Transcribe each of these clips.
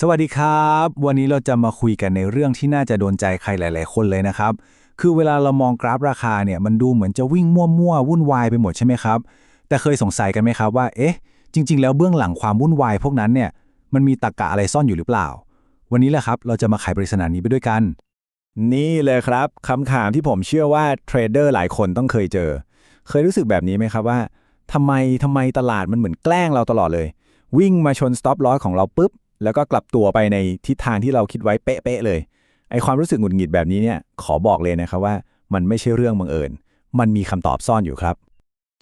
สวัสดีครับ วันนี้เราจะมาคุยกันในเรื่องที่น่าจะโดนใจใครหลาย ๆ คนเลยนะครับ คือเวลาเรามองกราฟราคาเนี่ยมันดูเหมือนจะวิ่งมั่วๆวุ่นวายไปหมดใช่ไหมครับ แต่เคยสงสัยกันไหมครับว่า เอ๊ะ จริง ๆ แล้วเบื้องหลังความวุ่นวายพวกนั้นเนี่ย มันมีตรรกะอะไรซ่อนอยู่หรือเปล่า วันนี้แหละครับ เราจะมาไขปริศนานี้ไปด้วยกัน นี่เลยครับคำถามที่ผมเชื่อว่าเทรดเดอร์หลายคนต้องเคยเจอ เคยรู้สึกแบบนี้ไหมครับว่าทำไมทำไมตลาดมันเหมือนแกล้งเราตลอดเลย วิ่งมาชนสต็อปลอสของเราปุ๊บ แล้วก็กลับตัวไปในทิศทางที่เราคิดไว้เป๊ะๆเลย ไอความรู้สึกหงุดหงิดแบบนี้เนี่ย ขอบอกเลยนะครับว่ามันไม่ใช่เรื่องบังเอิญ มันมีคำตอบซ่อนอยู่ครับ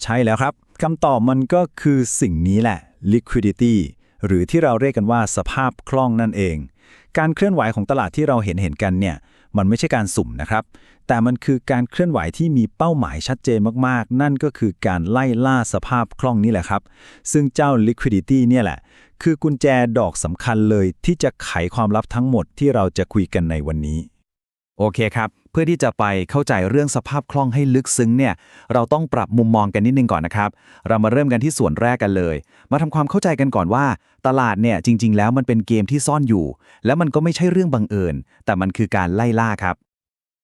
ใช่แล้วครับคำตอบมันก็คือสิ่งนี้แหละ liquidity หรือที่เราเรียกกันว่าสภาพคล่องนั่นเอง การเคลื่อนไหวของตลาดที่เราเห็นเห็นกันเนี่ยมันไม่ใช่การสุ่มนะครับ แต่มันคือการเคลื่อนไหวที่มีเป้าหมายชัดเจนมากๆ นั่นก็คือการไล่ล่าสภาพคล่องนี่แหละครับ ซึ่งเจ้า liquidity เนี่ยแหละคือกุญแจดอกสำคัญเลยที่จะไขความลับทั้งหมดที่เราจะคุยกันในวันนี้ โอเคครับ เพื่อที่จะไปเข้าใจเรื่องสภาพคล่องให้ลึกซึ้งเนี่ย เราต้องปรับมุมมองกันนิดนึงก่อนนะครับ เรามาเริ่มกันที่ส่วนแรกกันเลย มาทำความเข้าใจกันก่อนว่า ตลาดเนี่ยจริง ๆ แล้วมันเป็นเกมที่ซ่อนอยู่ และมันก็ไม่ใช่เรื่องบังเอิญ แต่มันคือการไล่ล่าครับ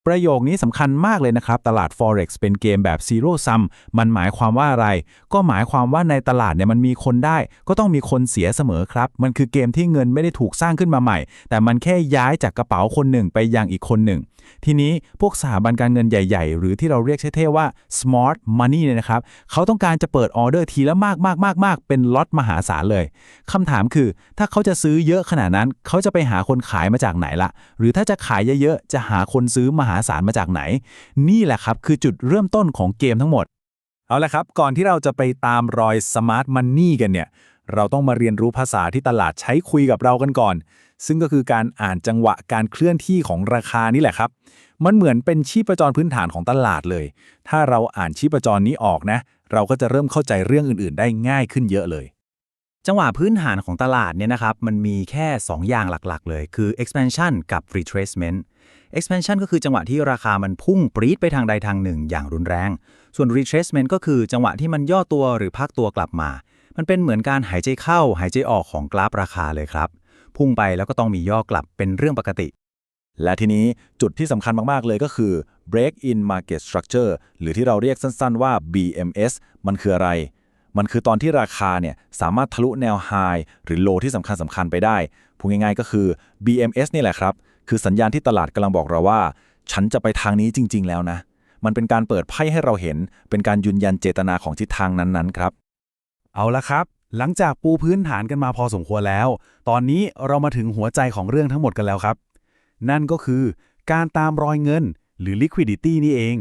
ประโยคนี้สำคัญมากเลยนะครับ ตลาด Forex เป็นเกมแบบ Zero Sum มันหมายความว่าอะไร ก็หมายความว่าในตลาดเนี่ยมันมีคนได้ ก็ต้องมีคนเสียเสมอครับ มันคือเกมที่เงินไม่ได้ถูกสร้างขึ้นมาใหม่ แต่มันแค่ย้ายจากกระเป๋าคนหนึ่งไปยังอีกคนหนึ่ง ทีนี้พวกสถาบันการเงินใหญ่ ๆ หรือที่เราเรียกเท่ๆว่า smart money เนี่ยนะครับเขาต้องการจะเปิดออเดอร์ทีละมากมากมากเป็นล็อตมหาศาลเลยคำถามคือ ถ้าเขาจะซื้อเยอะขนาดนั้น เขาจะไปหาคนขายมาจากไหนล่ะ หรือถ้าจะขายเยอะๆจะหาคนซื้อมหาศาลมาจากไหน นี่แหละครับคือจุดเริ่มต้นของเกมทั้งหมด เอาละครับ ก่อนที่เราจะไปตามรอย smart money กันเนี่ย เราต้องมาเรียนรู้ภาษาที่ตลาดใช้คุยกับเรากันก่อน ซึ่งก็คือการอ่านจังหวะการเคลื่อนที่ของราคานี่แหละครับ มันเหมือนเป็นชีพจรพื้นฐานของตลาดเลย ถ้าเราอ่านชีพจรนี้ออกนะ เราก็จะเริ่มเข้าใจเรื่องอื่น ๆ ได้ง่ายขึ้นเยอะเลยจังหวะพื้นฐานของตลาดเนี่ยนะครับ มันมีแค่ 2 อย่างหลักๆ เลย คือ expansion กับ retracement expansion ก็คือจังหวะที่ราคามันพุ่งปรี๊ดไปทางใดทางหนึ่ง อย่างรุนแรง ส่วน retracement ก็คือจังหวะที่มันย่อตัวหรือพักตัวกลับมา มันเป็นเหมือนการหายใจเข้าหายใจออกของกราฟราคาเลยครับ พุ่งไปแล้วก็ต้องมีย่อกลับเป็นเรื่องปกติ และทีนี้จุดที่สำคัญมาก ๆ เลยก็คือ break in market structure หรือที่เราเรียกสั้น ๆ ว่า BMS มันคืออะไรมันคือตอนที่ราคาเนี่ยสามารถทะลุแนว high หรือ low ที่สำคัญสำคัญไปได้ พูดง่ายๆก็คือ BMS นี่แหละครับ คือสัญญาณที่ตลาดกำลังบอกเราว่า ฉันจะไปทางนี้จริง ๆ แล้วนะ มันเป็นการเปิดไพ่ให้เราเห็น เป็นการยืนยันเจตนาของทิศทางนั้นๆ ครับ เอาละครับ หลังจากปูพื้นฐานกันมาพอสมควรแล้ว ตอนนี้เรามาถึงหัวใจของเรื่องทั้งหมดกันแล้วครับ นั่นก็คือ การตามรอยเงิน หรือ liquidity นี่เอง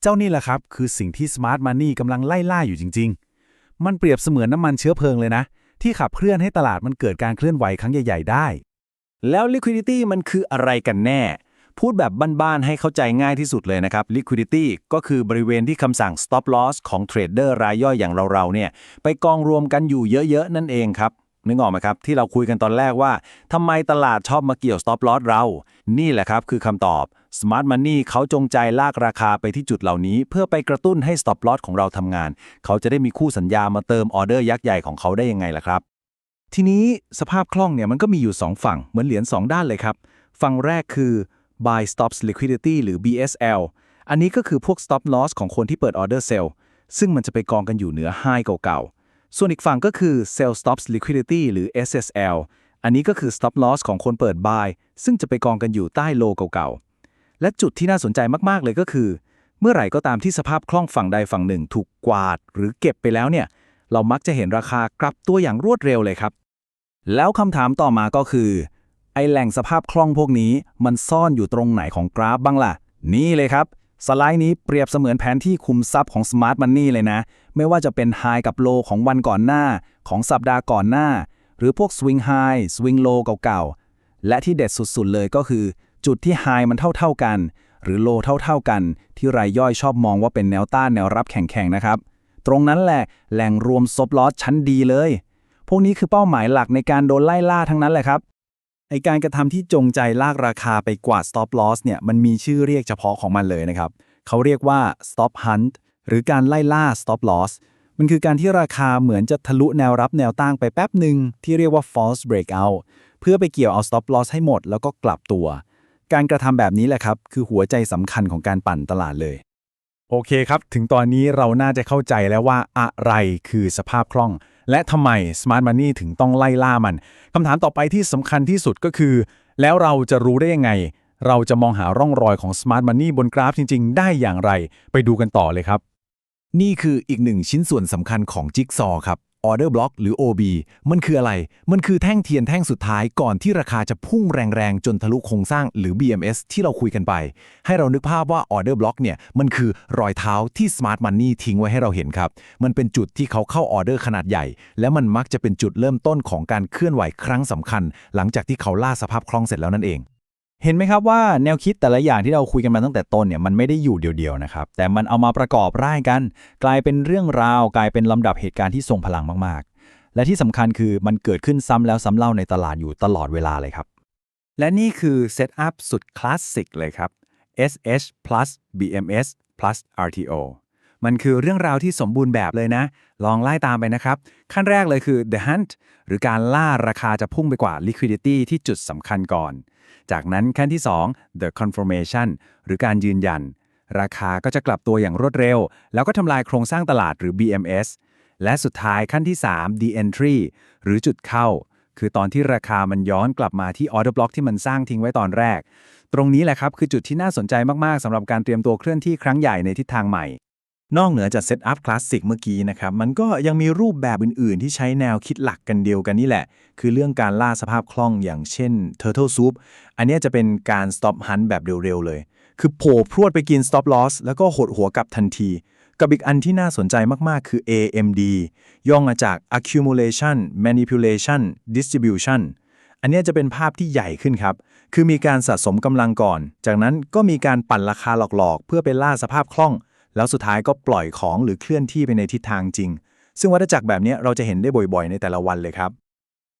เจ้านี่แหละครับ คือสิ่งที่ smart money กำลังไล่ล่าอยู่จริง ๆ มันเปรียบเสมือนน้ำมันเชื้อเพลิงเลยนะ ที่ขับเคลื่อนให้ตลาดมันเกิดการเคลื่อนไหวครั้งใหญ่ ๆ ได้ แล้ว liquidity มันคืออะไรกันแน่ พูดแบบบ้านๆให้เข้าใจง่ายที่สุดเลยนะครับ liquidity ก็คือบริเวณที่คำสั่ง stop loss ของเทรดเดอร์รายย่อยอย่างเราๆเนี่ยไปกองรวมกันอยู่เยอะๆ นั่นเองครับนึกออกไหมครับ ที่เราคุยกันตอนแรกว่าทำไมตลาดชอบมาเกี่ยว stop loss เรา นี่แหละครับคือคำตอบ smart money เขาจงใจลากราคาไปที่จุดเหล่านี้ เพื่อไปกระตุ้นให้ stop loss ของเราทำงาน เขาจะได้มีคู่สัญญามาเติมออเดอร์ยักษ์ใหญ่ของเขาได้ยังไงล่ะครับ ทีนี้สภาพคล่องเนี่ยมันก็มีอยู่ 2 ฝั่งเหมือนเหรียญ2 ด้านเลยครับ ฝั่งแรกคือ buy stops liquidity หรือ BSL อันนี้ก็คือพวก stop loss ของคนที่เปิด order sell ซึ่งมันจะไปกองกันอยู่เหนือ high เก่าๆ ส่วนอีกฝั่งก็คือ sell stops liquidity หรือ SSL อันนี้ก็คือ stop loss ของคนเปิด buy ซึ่งจะไปกองกันอยู่ใต้ low เก่าๆ และจุดที่น่าสนใจมากๆเลยก็คือ เมื่อไหร่ก็ตามที่สภาพคล่องฝั่งใดฝั่งหนึ่ง ถูกกวาด หรือเก็บไปแล้วเนี่ย เรามักจะเห็นราคากลับตัวอย่างรวดเร็วเลยครับ แล้วคำถามต่อมาก็คือ ไอแหล่งสภาพคล่องพวกนี้มันซ่อนอยู่ตรงไหนของกราฟบ้างล่ะ นี่เลยครับ สไลด์นี้เปรียบเสมือนแผนที่คุมทรัพย์ของ Smart Money เลยนะ ไม่ว่าจะเป็นไฮกับโลของวันก่อนหน้า ของสัปดาห์ก่อนหน้า หรือพวก Swing High Swing Low เก่าๆ และที่เด็ดสุดๆเลยก็คือ จุดที่ไฮมันเท่าๆกัน หรือโลเท่าๆกัน ที่รายย่อยชอบมองว่าเป็นแนวต้านแนวรับแข็งๆนะครับ ตรงนั้นแหละแหล่งรวมซบลอสชั้นดีเลย พวกนี้คือเป้าหมายหลักในการโดนไล่ล่าทั้งนั้นแหละครับไอการกระทำที่จงใจลากราคาไปกวาด stop loss เนี่ยมันมีชื่อเรียกเฉพาะของมันเลยนะครับเขาเรียกว่า stop hunt หรือการไล่ล่า stop loss มันคือการที่ราคาเหมือนจะทะลุแนวรับแนวต้านไปแป๊บหนึ่งที่เรียกว่า false breakout เพื่อไปเกี่ยวเอา stop loss ให้หมดแล้วก็กลับตัว การกระทำแบบนี้แหละครับ คือหัวใจสำคัญของการปั่นตลาดเลย โอเคครับ ถึงตอนนี้เราน่าจะเข้าใจแล้วว่าอะไรคือสภาพคล่อง และทำไม Smart Money ถึงต้องไล่ล่ามันคำถามต่อไปที่สำคัญที่สุดก็คือ แล้วเราจะรู้ได้ยังไง เราจะมองหาร่องรอยของ Smart Money บนกราฟจริง ๆ ได้อย่างไร ไปดูกันต่อเลยครับ นี่คืออีกหนึ่งชิ้นส่วนสำคัญของจิ๊กซอครับ Order Block หรือ OB มันคืออะไร มันคือแท่งเทียนแท่งสุดท้ายก่อนที่ราคาจะพุ่งแรงๆ จนทะลุโครงสร้างหรือ BMS ที่เราคุยกันไป ให้เรานึกภาพว่า Order Block เนี่ย มันคือรอยเท้าที่ Smart Money ทิ้งไว้ให้เราเห็นครับ มันเป็นจุดที่เขาเข้าออเดอร์ขนาดใหญ่ และมันมักจะเป็นจุดเริ่มต้นของการเคลื่อนไหวครั้งสำคัญ หลังจากที่เขาล่าสภาพคล่องเสร็จแล้วนั่นเอง เห็นไหมครับว่าแนวคิดแต่ละอย่างที่เราคุยกันมาตั้งแต่ต้นเนี่ยมันไม่ได้อยู่เดียวๆนะครับ แต่มันเอามาประกอบร่ายกัน กลายเป็นเรื่องราว กลายเป็นลำดับเหตุการณ์ที่ทรงพลังมากๆ และที่สำคัญคือมันเกิดขึ้นซ้ำแล้วซ้ำเล่าในตลาดอยู่ตลอดเวลาเลยครับ และนี่คือเซตอัพสุดคลาสสิกเลยครับ SH plus BMS plus RTO มันคือเรื่องราวที่สมบูรณ์แบบเลยนะ ลองไล่ตามไปนะครับ ขั้นแรกเลยคือ the hunt หรือการล่าราคาจะพุ่งไปกว่า liquidity ที่จุดสำคัญก่อน จากนั้นขั้นที่ 2 the confirmation หรือการยืนยัน ราคาก็จะกลับตัวอย่างรวดเร็ว แล้วก็ทำลายโครงสร้างตลาดหรือ BMS และสุดท้ายขั้นที่ 3 the entry หรือจุดเข้า คือตอนที่ราคามันย้อนกลับมาที่ order block ที่มันสร้างทิ้งไว้ตอนแรก ตรงนี้แหละครับคือจุดที่น่าสนใจมากๆสำหรับการเตรียมตัวเคลื่อนที่ครั้งใหญ่ในทิศทางใหม่ นอกเหนือจากเซตอัพคลาสสิกเมื่อกี้นะครับ มันก็ยังมีรูปแบบอื่นๆ ที่ใช้แนวคิดหลักกันเดียวกันนี่แหละ คือเรื่องการล่าสภาพคล่องอย่างเช่น Turtle Soup อันนี้จะเป็นการ stop hunt แบบเร็วๆ เลย คือโผล่พรวดไปกิน stop loss แล้วก็หดหัวกลับทันที กับอีกอันที่น่าสนใจมากๆ คือ AMD ย่อมาจาก accumulation manipulation distribution อันนี้จะเป็นภาพที่ใหญ่ขึ้นครับ คือมีการสะสมกำลังก่อน จากนั้นก็มีการปั่นราคาหลอกๆ เพื่อไปล่าสภาพคล่อง แล้วสุดท้ายก็ปล่อยของหรือเคลื่อนที่ไปในทิศทางจริง ซึ่งวัฏจักรแบบนี้เราจะเห็นได้บ่อยๆ ในแต่ละวันเลยครับ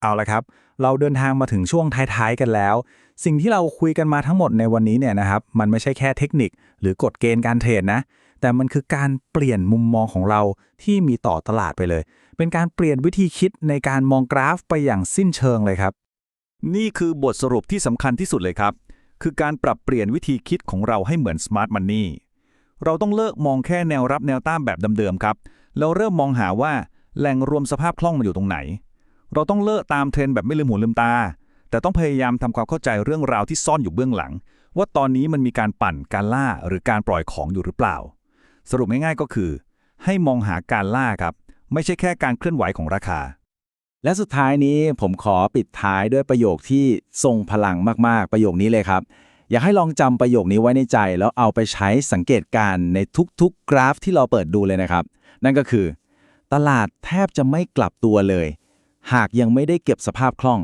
เอาละครับ เราเดินทางมาถึงช่วงท้ายๆกันแล้ว สิ่งที่เราคุยกันมาทั้งหมดในวันนี้เนี่ยนะครับ มันไม่ใช่แค่เทคนิค หรือกฎเกณฑ์การเทรดนะ แต่มันคือการเปลี่ยนมุมมองของเราที่มีต่อตลาดไปเลย เป็นการเปลี่ยนวิธีคิดในการมองกราฟไปอย่างสิ้นเชิงเลยครับ นี่คือบทสรุปที่สำคัญที่สุดเลยครับ คือการปรับเปลี่ยนวิธีคิดของเราให้เหมือน Smart Money เราต้องเลิกมองแค่แนวรับแนวต้านแบบเดิมๆครับ แล้วเริ่มมองหาว่าแหล่งรวมสภาพคล่องมันอยู่ตรงไหน เราต้องเลิกตามเทรนแบบไม่ลืมหูลืมตา แต่ต้องพยายามทำความเข้าใจเรื่องราวที่ซ่อนอยู่เบื้องหลัง ว่าตอนนี้มันมีการปั่นการล่าหรือการปล่อยของอยู่หรือเปล่า สรุปง่ายๆก็คือ ให้มองหาการล่าครับ ไม่ใช่แค่การเคลื่อนไหวของราคา และสุดท้ายนี้ผมขอปิดท้ายด้วยประโยคที่ทรงพลังมากๆ ประโยคนี้เลยครับ อยากให้ลองจำประโยคนี้ไว้ในใจ แล้วเอาไปใช้สังเกตการในทุกๆกราฟที่เราเปิดดูเลยนะครับ นั่นก็คือ ตลาดแทบจะไม่กลับตัวเลย หากยังไม่ได้เก็บสภาพคล่อง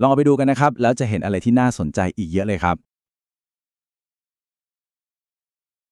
ลองเอาไปดูกันนะครับ แล้วจะเห็นอะไรที่น่าสนใจอีกเยอะเลยครับ